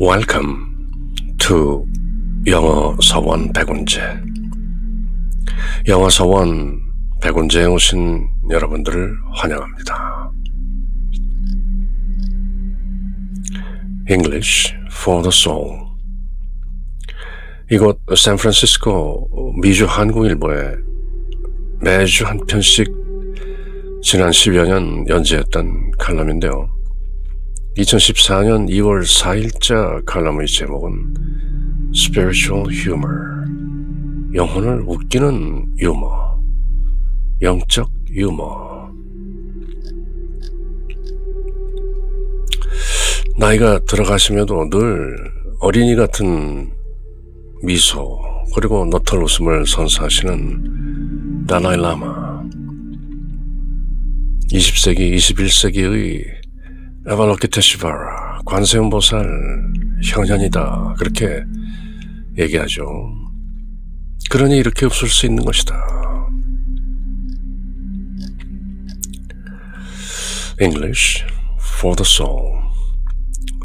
Welcome to 영어 서원 백운재. 영어 서원 백운재에 오신 여러분들을 환영합니다. English for the Soul. 이곳 샌프란시스코 미주 한국일보에 매주 한 편씩 지난 10여 년 연재했던 칼럼인데요. 2014년 2월 4일자 칼럼의 제목은 Spiritual Humor. 영혼을 웃기는 유머. 영적 유머. 나이가 들어가시며도 늘 어린이 같은 미소 그리고 너털 웃음을 선사하시는 달라이 라마. 20세기 21세기의 에발로키테시바라 관세음보살 형년이다 그렇게 얘기하죠. 그러니 이렇게 없을 수 있는 것이다. English for the soul.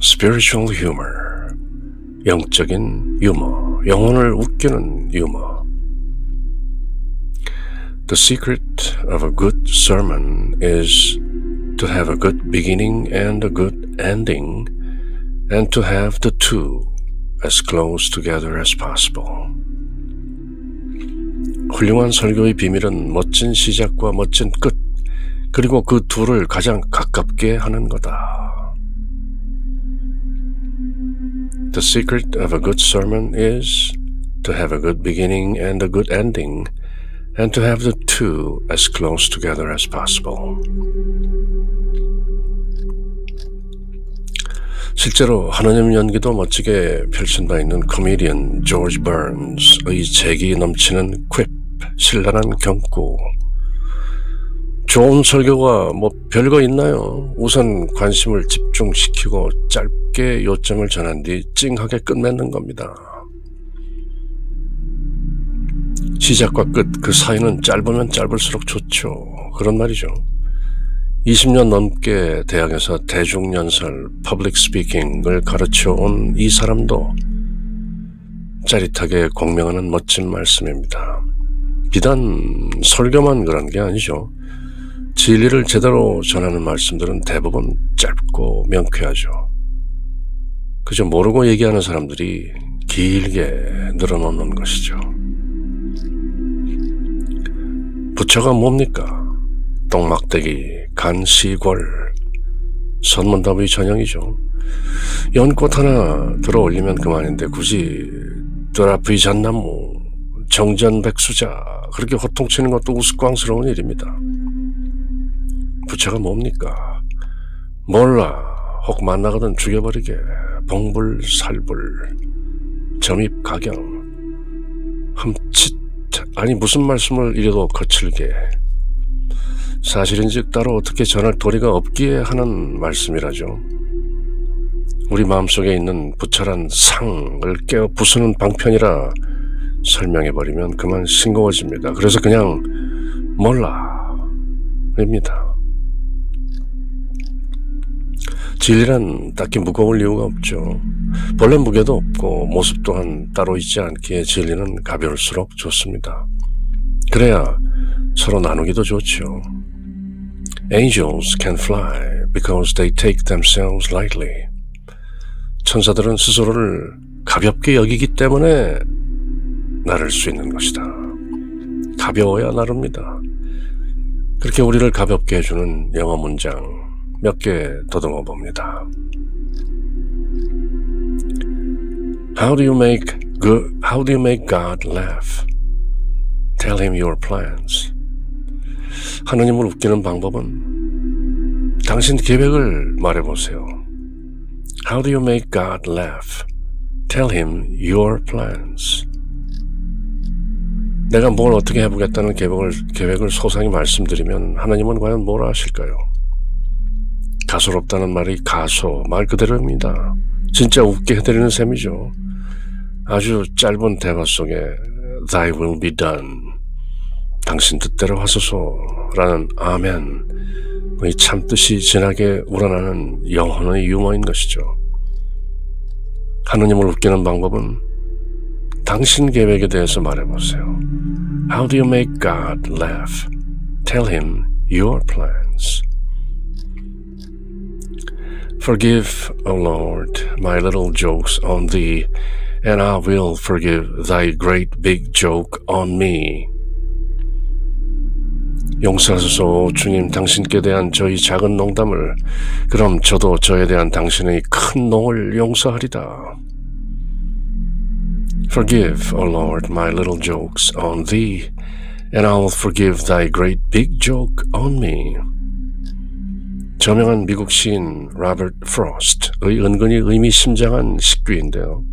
Spiritual humor. 영적인 유머. 영혼을 웃기는 유머. The secret of a good sermon is to have a good beginning and a good ending, and to have the two as close together as possible. 훌륭한 설교의 비밀은 멋진 시작과 멋진 끝, 그리고 그 둘을 가장 가깝게 하는 거다. The secret of a good sermon is to have a good beginning and a good ending, and to have the two as close together as possible. 실제로 하느님 연기도 멋지게 펼친 바 있는 코미디언 조지 버런스의 재기 넘치는 퀼, 신랄한 경고. 좋은 설교가 뭐 별거 있나요? 우선 관심을 집중시키고 짧게 요점을 전한 뒤 찡하게 끝맺는 겁니다. 시작과 끝, 그 사이는 짧으면 짧을수록 좋죠. 그런 말이죠. 20년 넘게 대학에서 대중연설, 퍼블릭 스피킹을 가르쳐 온 이 사람도 짜릿하게 공명하는 멋진 말씀입니다. 비단 설교만 그런 게 아니죠. 진리를 제대로 전하는 말씀들은 대부분 짧고 명쾌하죠. 그저 모르고 얘기하는 사람들이 길게 늘어놓는 것이죠. 부처가 뭡니까? 똥막대기, 간시골, 선문답의 전형이죠. 연꽃 하나 들어 올리면 그만인데 굳이 드라프이 잣나무, 정전백수자 그렇게 호통치는 것도 우스꽝스러운 일입니다. 부처가 뭡니까? 몰라 혹 만나거든 죽여버리게 봉불살불 점입가경 흠칫 아니 무슨 말씀을 이래도 거칠게 사실인즉 따로 어떻게 전할 도리가 없기에 하는 말씀이라죠. 우리 마음속에 있는 부처란 상을 깨어 부수는 방편이라 설명해버리면 그만 싱거워집니다. 그래서 그냥 몰라 입니다. 진리란 딱히 무거울 이유가 없죠. 본래 무게도 없고 모습 또한 따로 있지 않기에 진리는 가벼울수록 좋습니다. 그래야 서로 나누기도 좋죠. Angels can fly because they take themselves lightly. 천사들은 스스로를 가볍게 여기기 때문에 나를 수 있는 것이다. 가벼워야 나릅니다. 그렇게 우리를 가볍게 해주는 영어 문장 몇 개 더듬어 봅니다. How do you make good, how do you make God laugh? Tell him your plans. 하느님을 웃기는 방법은 당신 계획을 말해보세요. How do you make God laugh? Tell him your plans. 내가 뭘 어떻게 해보겠다는 계획을, 계획을 소상히 말씀드리면 하나님은 과연 뭘 하실까요? 가소롭다는 말이 가소, 말 그대로입니다. 진짜 웃게 해드리는 셈이죠. 아주 짧은 대화 속에 Thy will be done. 당신 뜻대로 하소서라는 아멘의 참뜻이 진하게 우러나는 영혼의 유머인 것이죠. 하느님을 웃기는 방법은 당신 계획에 대해서 말해보세요. How do you make God laugh? Tell him your plans. Forgive, O Lord, my little jokes on thee, and I will forgive thy great big joke on me. 용서하소서 주님 당신께 대한 저희 작은 농담을 그럼 저도 저에 대한 당신의 큰 농을 용서하리다. Forgive, O Lord, my little jokes on thee, and I will forgive thy great big joke on me. 저명한 미국 시인 로버트 프로스트의 은근히 의미심장한 식귀인데요.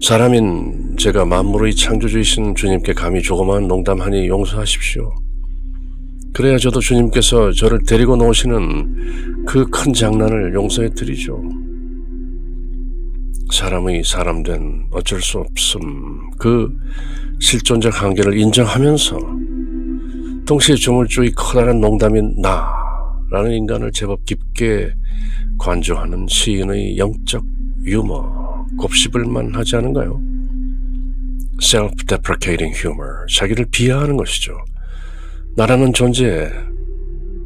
사람인 제가 만물의 창조주이신 주님께 감히 조그마한 농담하니 용서하십시오. 그래야 저도 주님께서 저를 데리고 놓으시는 그 큰 장난을 용서해 드리죠. 사람의 사람된 어쩔 수 없음 그 실존적 한계를 인정하면서 동시에 조물주의 커다란 농담인 나라는 인간을 제법 깊게 관조하는 시인의 영적 유머 곱씹을만 하지 않은가요? self-deprecating humor 자기를 비하하는 것이죠. 나라는 존재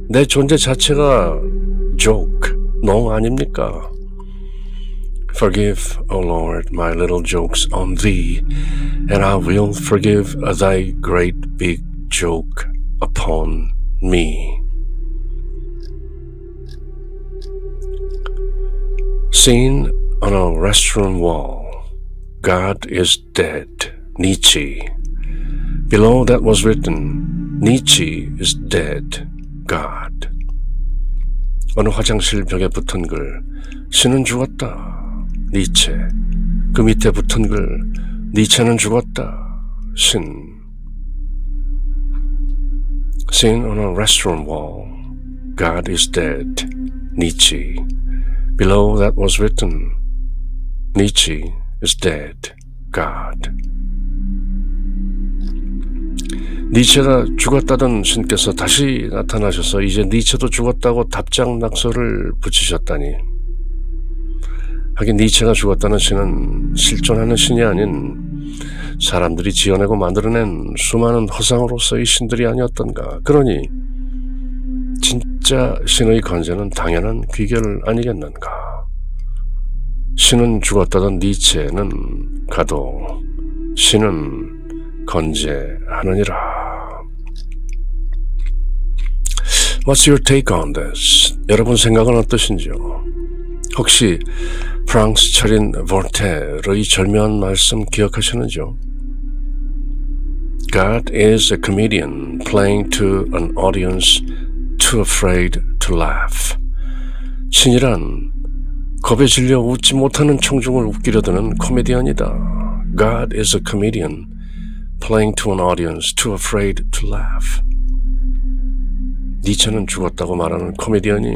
내 존재 자체가 joke 농 아닙니까? Forgive, O Lord, my little jokes on thee, and I will forgive thy great big joke upon me. Seen on a restroom wall, God is dead, Nietzsche. Below that was written, Nietzsche is dead, God. 어느 화장실 벽에 붙은 글, 신은 죽었다, 니체. 그 밑에 붙은 글, 니체는 죽었다, 신. Seen on a restroom wall, God is dead, Nietzsche. Below that was written, Nietzsche is dead, God. 니체가 죽었다던 신께서 다시 나타나셔서 이제 니체도 죽었다고 답장 낙서를 붙이셨다니. 하긴 니체가 죽었다는 신은 실존하는 신이 아닌 사람들이 지어내고 만들어낸 수많은 허상으로서의 신들이 아니었던가. 그러니 진짜 신의 건재는 당연한 귀결 아니겠는가. 신은 죽었다던 니체는 가도 신은 건재하느니라. What's your take on this? 여러분 생각은 어떠신지요? 혹시 프랑스 철인 볼테르의 절묘한 말씀 기억하시는지요? God is a comedian playing to an audience too afraid to laugh. 신이란 겁에 질려 웃지 못하는 청중을 웃기려 드는 코미디언이다. God is a comedian playing to an audience too afraid to laugh. 니체는 죽었다고 말하는 코미디언이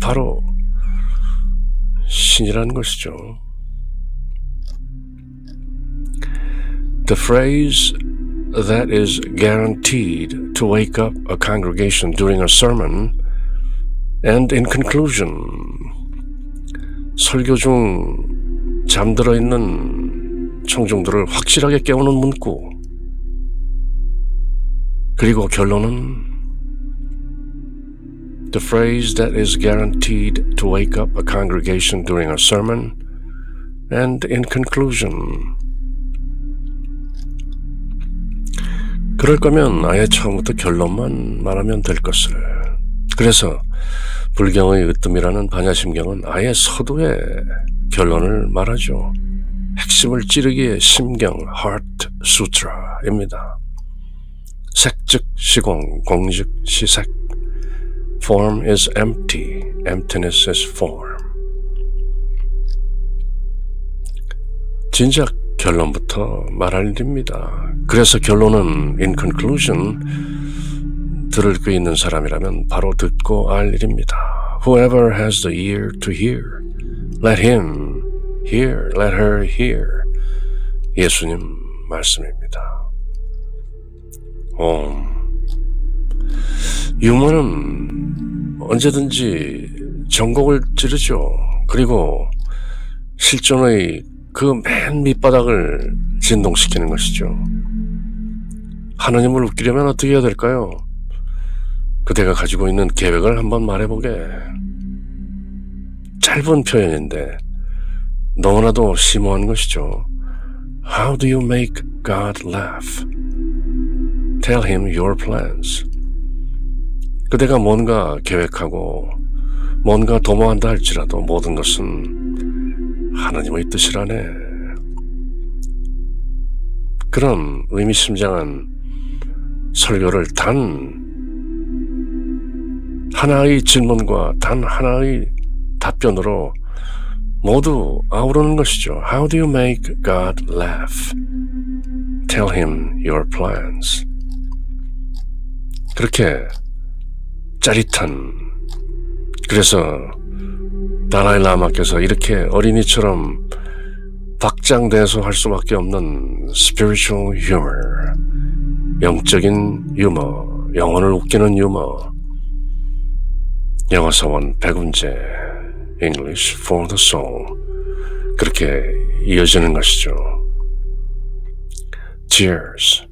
바로 신이라는 것이죠. The phrase that is guaranteed to wake up a congregation during a sermon and in conclusion 설교 중 잠들어 있는 청중들을 확실하게 깨우는 문구 그리고 결론은 the phrase that is guaranteed to wake up a congregation during a sermon, and in conclusion. 그럴 거면 아예 처음부터 결론만 말하면 될 것을. 그래서 불경의 으뜸이라는 반야심경은 아예 서두에 결론을 말하죠. 핵심을 찌르기에 심경, heart sutra입니다. 색즉 시공, 공즉 시색. Form is empty, emptiness is form. 진작 결론부터 말할 일입니다. 그래서 결론은 in conclusion 들을 그 있는 사람이라면 바로 듣고 알 일입니다. Whoever has the ear to hear, let him hear, let her hear. 예수님 말씀입니다. 옴. 유머는 언제든지 전곡을 찌르죠. 그리고 실존의 그 맨 밑바닥을 진동시키는 것이죠. 하나님을 웃기려면 어떻게 해야 될까요? 그대가 가지고 있는 계획을 한번 말해보게. 짧은 표현인데 너무나도 심오한 것이죠. How do you make God laugh? Tell him your plans. 그대가 뭔가 계획하고 뭔가 도모한다 할지라도 모든 것은 하나님의 뜻이라네. 그런 의미심장한 설교를 단 하나의 질문과 단 하나의 답변으로 모두 아우르는 것이죠. How do you make God laugh? Tell him your plans. 그렇게 짜릿한 그래서 다라이 라마께서 이렇게 어린이처럼 박장대소 할 수밖에 없는 spiritual 영적인 유머 영혼을 웃기는 유머 영어서원 백운재 English for the soul 그렇게 이어지는 것이죠. Cheers.